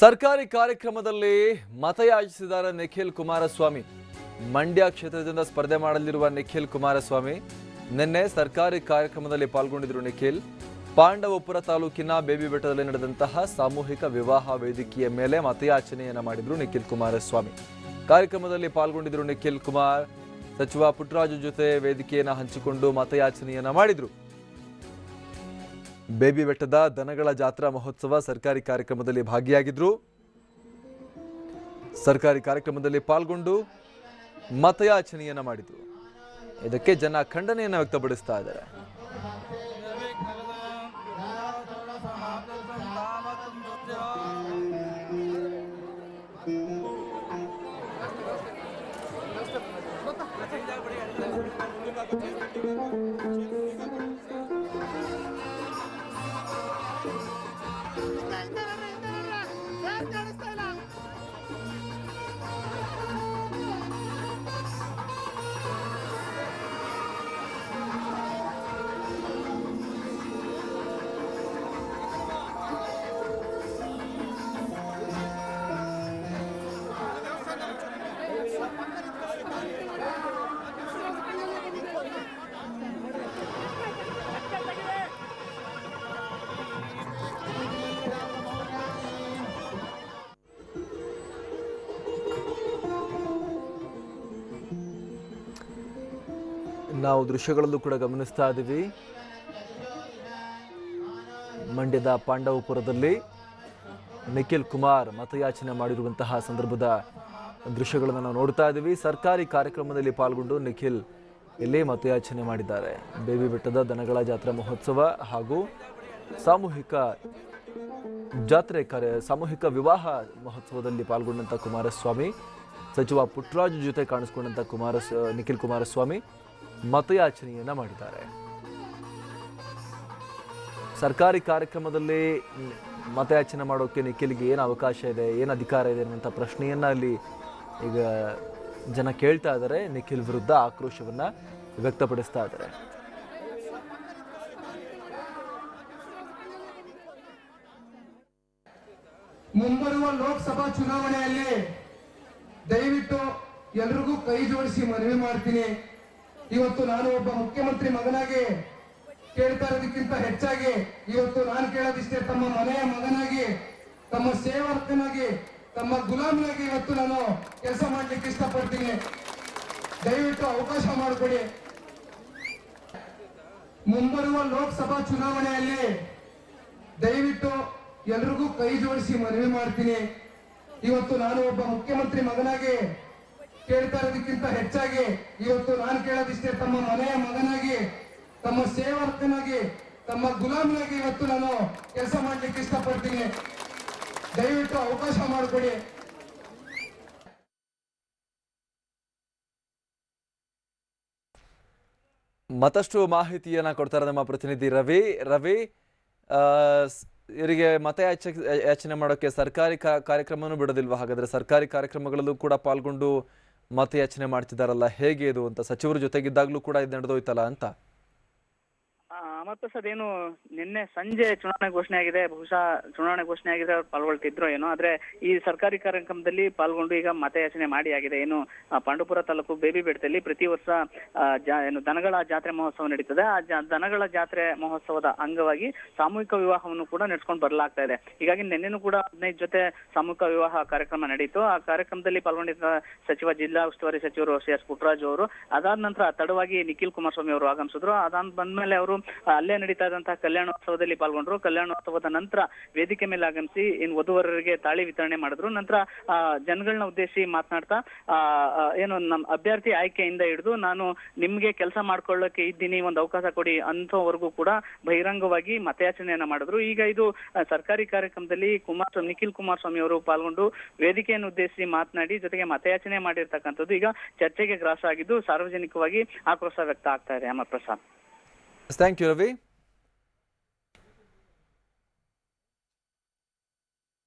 ಸರ್ಕಾರಿ ಕಾರ್ಯಕ್ರಮದಲ್ಲಿ ಮತಯಾಚಿಸಿದ್ದಾರೆ ನಿಖಿಲ್ ಕುಮಾರಸ್ವಾಮಿ. ಮಂಡ್ಯ ಕ್ಷೇತ್ರದಿಂದ ಸ್ಪರ್ಧೆ ಮಾಡಲಿರುವ ನಿಖಿಲ್ ಕುಮಾರಸ್ವಾಮಿ. ನಿನ್ನೆ ಸರ್ಕಾರಿ ಕಾರ್ಯಕ್ರಮದಲ್ಲಿ ಪಾಲ್ಗೊಂಡಿದ್ದರು ನಿಖಿಲ್. ಪಾಂಡವಪುರ ತಾಲೂಕಿನ ಬೇಬಿ ಬೆಟ್ಟದಲ್ಲಿ ನಡೆದಂತಹ ಸಾಮೂಹಿಕ ವಿವಾಹ ವೇದಿಕೆಯ ಮೇಲೆ ಮತಯಾಚನೆಯನ್ನು ಮಾಡಿದ್ರು ನಿಖಿಲ್ ಕುಮಾರಸ್ವಾಮಿ. ಕಾರ್ಯಕ್ರಮದಲ್ಲಿ ಪಾಲ್ಗೊಂಡಿದ್ದರು ನಿಖಿಲ್ ಕುಮಾರ್. ಸಚಿವ ಪುಟ್ಟರಾಜು ಜೊತೆ ವೇದಿಕೆಯನ್ನು ಹಂಚಿಕೊಂಡು ಮತಯಾಚನೆಯನ್ನು ಮಾಡಿದ್ರು. ಬೇಬಿ ಬೆಟ್ಟದ ದನಗಳ ಜಾತ್ರಾ ಮಹೋತ್ಸವ ಸರ್ಕಾರಿ ಕಾರ್ಯಕ್ರಮದಲ್ಲಿ ಭಾಗಿಯಾಗಿದ್ರು. ಸರ್ಕಾರಿ ಕಾರ್ಯಕ್ರಮದಲ್ಲಿ ಪಾಲ್ಗೊಂಡು ಮತಯಾಚನೆಯನ್ನು ಮಾಡಿದ್ರು. ಇದಕ್ಕೆ ಜನ ಖಂಡನೆಯನ್ನು ವ್ಯಕ್ತಪಡಿಸ್ತಾ ಇದ್ದಾರೆ. ನಾವು ದೃಶ್ಯಗಳಲ್ಲೂ ಕೂಡ ಗಮನಿಸ್ತಾ ಇದ್ದೀವಿ. ಮಂಡ್ಯದ ಪಾಂಡವಪುರದಲ್ಲಿ ನಿಖಿಲ್ ಕುಮಾರ್ ಮತಯಾಚನೆ ಮಾಡಿರುವಂತಹ ಸಂದರ್ಭದ ದೃಶ್ಯಗಳನ್ನು ನಾವು ನೋಡ್ತಾ ಇದ್ದೀವಿ. ಸರ್ಕಾರಿ ಕಾರ್ಯಕ್ರಮದಲ್ಲಿ ಪಾಲ್ಗೊಂಡು ನಿಖಿಲ್ ಇಲ್ಲಿ ಮತಯಾಚನೆ ಮಾಡಿದ್ದಾರೆ. ಬೇಬಿ ಬೆಟ್ಟದ ದನಗಳ ಜಾತ್ರಾ ಮಹೋತ್ಸವ ಹಾಗೂ ಸಾಮೂಹಿಕ ಜಾತ್ರೆ ಕಾರ್ಯ, ಸಾಮೂಹಿಕ ವಿವಾಹ ಮಹೋತ್ಸವದಲ್ಲಿ ಪಾಲ್ಗೊಂಡಂತ ಕುಮಾರಸ್ವಾಮಿ, ಸಚಿವ ಪುಟ್ಟರಾಜು ಜೊತೆ ಕಾಣಿಸ್ಕೊಂಡಂಥ ಕುಮಾರ ನಿಖಿಲ್ ಕುಮಾರಸ್ವಾಮಿ ಮತಯಾಚನೆಯನ್ನ ಮಾಡಿದ್ದಾರೆ. ಸರ್ಕಾರಿ ಕಾರ್ಯಕ್ರಮದಲ್ಲಿ ಮತಯಾಚನೆ ಮಾಡೋಕೆ ನಿಖಿಲ್ಗೆ ಏನು ಅವಕಾಶ ಇದೆ, ಏನು ಅಧಿಕಾರ ಇದೆ ಅನ್ನುವಂಥ ಪ್ರಶ್ನೆಯನ್ನ ಅಲ್ಲಿ ಈಗ ಜನ ಕೇಳ್ತಾ ಇದ್ದಾರೆ ನಿಖಿಲ್ ವಿರುದ್ಧ ಆಕ್ರೋಶವನ್ನ ವ್ಯಕ್ತಪಡಿಸ್ತಾ ಇದ್ದಾರೆ ಮುಂಬರುವ ಲೋಕಸಭಾ ಚುನಾವಣೆಯಲ್ಲಿ ದಯವಿಟ್ಟು ಎಲ್ರಿಗೂ ಕೈ ಜೋಡಿಸಿ ಮನವಿ ಮಾಡ್ತೀನಿ. ಇವತ್ತು ನಾನು ಒಬ್ಬ ಮುಖ್ಯಮಂತ್ರಿ ಮಗನಾಗಿ ಕೇಳ್ತಾ ಇರೋದಕ್ಕಿಂತ ಹೆಚ್ಚಾಗಿ ಇವತ್ತು ನಾನು ಕೇಳೋದಿಷ್ಟೇ ತಮ್ಮ ಮನೆಯ ಮಗನಾಗಿ, ತಮ್ಮ ಸೇವಕನಾಗಿ ತಮ್ಮ ಗುಲಾಮನಾಗಿ ಇವತ್ತು ನಾನು ಕೆಲಸ ಮಾಡ್ಲಿಕ್ಕೆ ಇಷ್ಟಪಡ್ತೀನಿ. ದಯವಿಟ್ಟು ಅವಕಾಶ ಮಾಡಿಕೊಡಿ. ಮುಂಬರುವ ಲೋಕಸಭಾ ಚುನಾವಣೆಯಲ್ಲಿ ದಯವಿಟ್ಟು ಎಲ್ರಿಗೂ ಕೈ ಜೋಡಿಸಿ ಮನವಿ ಮಾಡ್ತೀನಿ. ಇವತ್ತು ನಾನು ಒಬ್ಬ ಮುಖ್ಯಮಂತ್ರಿ ಮಗನಾಗಿ ಕೇಳ್ತಾ ಇರೋದಕ್ಕಿಂತ ಹೆಚ್ಚಾಗಿ ಇವತ್ತು ನಾನು ಕೇಳೋದಿಷ್ಟೇ ತಮ್ಮ ಮನೆಯ ಮಗನಾಗಿ, ತಮ್ಮ ಸೇವಕನಾಗಿ, ತಮ್ಮ ಗುಲಾಮನಾಗಿ ಇವತ್ತು ನಾನು ಕೆಲಸ ಮಾಡ್ಲಿಕ್ಕೆ ಇಷ್ಟಪಡ್ತೀನಿ. ದಯವಿಟ್ಟು ಅವಕಾಶ ಮಾಡಿಕೊಡಿ. ಮತ್ತಷ್ಟು ಮಾಹಿತಿಯನ್ನ ಕೊಡ್ತಾರೆ ನಮ್ಮ ಪ್ರತಿನಿಧಿ ರವಿ. ರವಿ ಇವರಿಗೆ ಮತ ಮತಯಾಚ ಯಾಚನೆ ಮಾಡೋಕೆ ಸರ್ಕಾರಿ ಕಾರ್ಯಕ್ರಮನೂ ಬಿಡೋದಿಲ್ವಾ? ಹಾಗಾದ್ರೆ ಸರ್ಕಾರಿ ಕಾರ್ಯಕ್ರಮಗಳಲ್ಲೂ ಕೂಡ ಪಾಲ್ಗೊಂಡು ಮತಯಾಚನೆ ಮಾಡ್ತಿದ್ದಾರಲ್ಲ ಹೇಗೆ ಇದು ಅಂತ ಸಚಿವರ ಜೊತೆಗಿದ್ದಾಗಲೂ ಕೂಡ ಇದು ನಡೆದೋಯ್ತಲ್ಲ ಅಂತ? ಅಮರ್ ಪ್ರಸಾದ್ ಏನು, ನಿನ್ನೆ ಸಂಜೆ ಚುನಾವಣೆ ಘೋಷಣೆ ಆಗಿದೆ, ಬಹುಶಃ ಚುನಾವಣೆ ಘೋಷಣೆ ಆಗಿದೆ, ಅವ್ರು ಪಾಲ್ಗೊಳ್ತಿದ್ರು ಏನೋ, ಆದ್ರೆ ಈ ಸರ್ಕಾರಿ ಕಾರ್ಯಕ್ರಮದಲ್ಲಿ ಪಾಲ್ಗೊಂಡು ಈಗ ಮತಯಾಚನೆ ಮಾಡಿ ಆಗಿದೆ. ಏನು ಪಾಂಡುಪುರ ತಾಲೂಕು ಬೇಬಿ ಬೆಟ್ಟದಲ್ಲಿ ಪ್ರತಿ ವರ್ಷ ಏನು ದನಗಳ ಜಾತ್ರೆ ಮಹೋತ್ಸವ ನಡೀತದೆ. ಆ ದನಗಳ ಜಾತ್ರೆ ಮಹೋತ್ಸವದ ಅಂಗವಾಗಿ ಸಾಮೂಹಿಕ ವಿವಾಹವನ್ನು ಕೂಡ ನಡೆಸ್ಕೊಂಡು ಬರಲಾಗ್ತಾ ಇದೆ. ಹೀಗಾಗಿ ನಿನ್ನೆನೂ ಕೂಡ ಹದಿನೈದು ಜೊತೆ ಸಾಮೂಹಿಕ ವಿವಾಹ ಕಾರ್ಯಕ್ರಮ ನಡೆಯಿತು ಆ ಕಾರ್ಯಕ್ರಮದಲ್ಲಿ ಪಾಲ್ಗೊಂಡಿದ್ದ ಸಚಿವ, ಜಿಲ್ಲಾ ಉಸ್ತುವಾರಿ ಸಚಿವರು ಸಿ ಎಸ್ ಅವರು, ಅದಾದ ನಂತರ ತಡವಾಗಿ ನಿಖಿಲ್ ಕುಮಾರಸ್ವಾಮಿ ಅವರು ಆಗಮಿಸಿದ್ರು. ಅದಾದ ಬಂದ್ಮೇಲೆ ಅವರು ಅಲ್ಲೇ ನಡೀತಾ ಇದ್ದಂತಹ ಕಲ್ಯಾಣೋತ್ಸವದಲ್ಲಿ ಪಾಲ್ಗೊಂಡ್ರು. ಕಲ್ಯಾಣೋತ್ಸವದ ನಂತರ ವೇದಿಕೆ ಮೇಲೆ ಆಗಮಿಸಿ ಇನ್ ವಧುವರರಿಗೆ ತಾಳಿ ವಿತರಣೆ ಮಾಡಿದ್ರು. ನಂತರ ಜನಗಳನ್ನ ಉದ್ದೇಶಿಸಿ ಮಾತನಾಡ್ತಾ ಏನು ನಮ್ಮ ಅಭ್ಯರ್ಥಿ ಆಯ್ಕೆಯಿಂದ ಹಿಡಿದು ನಾನು ನಿಮ್ಗೆ ಕೆಲಸ ಮಾಡ್ಕೊಳ್ಳೋಕೆ ಇದ್ದೀನಿ, ಒಂದು ಅವಕಾಶ ಕೊಡಿ ಅಂತವರೆಗೂ ಕೂಡ ಬಹಿರಂಗವಾಗಿ ಮತಯಾಚನೆಯನ್ನ ಮಾಡಿದ್ರು. ಈಗ ಇದು ಸರ್ಕಾರಿ ಕಾರ್ಯಕ್ರಮದಲ್ಲಿ ಕುಮಾರ್, ನಿಖಿಲ್ ಕುಮಾರಸ್ವಾಮಿ ಅವರು ಪಾಲ್ಗೊಂಡು ವೇದಿಕೆಯನ್ನು ಉದ್ದೇಶಿಸಿ ಮಾತನಾಡಿ ಜೊತೆಗೆ ಮತಯಾಚನೆ ಮಾಡಿರ್ತಕ್ಕಂಥದ್ದು ಈಗ ಚರ್ಚೆಗೆ ಗ್ರಾಸ ಆಗಿದ್ದು ಸಾರ್ವಜನಿಕವಾಗಿ ಆಕ್ರೋಶ ವ್ಯಕ್ತ ಆಗ್ತಾ ಇದೆ. Amar Prasad Thank you, Ravi.